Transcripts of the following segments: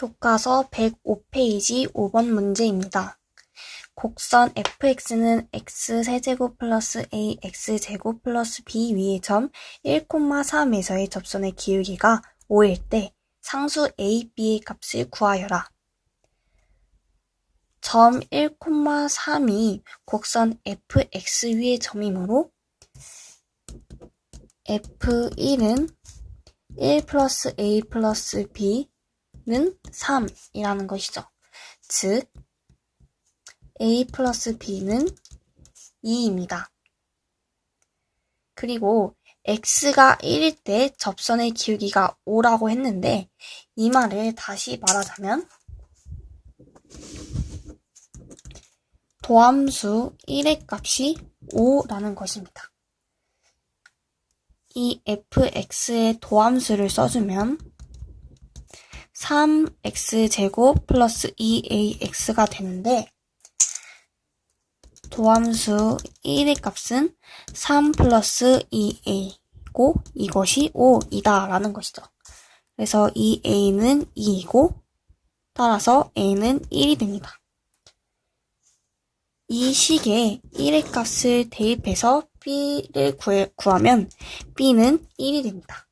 교과서 105페이지 5번 문제입니다. 곡선 fx는 x 세제곱 플러스 a x제곱 플러스 b 위의 점 1,3에서의 접선의 기울기가 5일 때 상수 a, b의 값을 구하여라. 점 1,3이 곡선 fx 위의 점이므로 f1은 1 플러스 a 플러스 b 는 3이라는 것이죠. 즉, a 플러스 b는 2입니다. 그리고 x가 1일 때 접선의 기울기가 5라고 했는데 이 말을 다시 말하자면 도함수 1의 값이 5라는 것입니다. 이 fx의 도함수를 써주면 3x제곱 플러스 2ax가 되는데 도함수 1의 값은 3 플러스 2a고 이것이 5이다 라는 것이죠. 그래서 이 a는 2이고 따라서 a는 1이 됩니다. 이 식에 1의 값을 대입해서 b를 구해, 구하면 b는 1이 됩니다.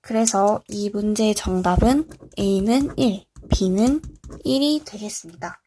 그래서 이 문제의 정답은 a는 1, b는 1이 되겠습니다.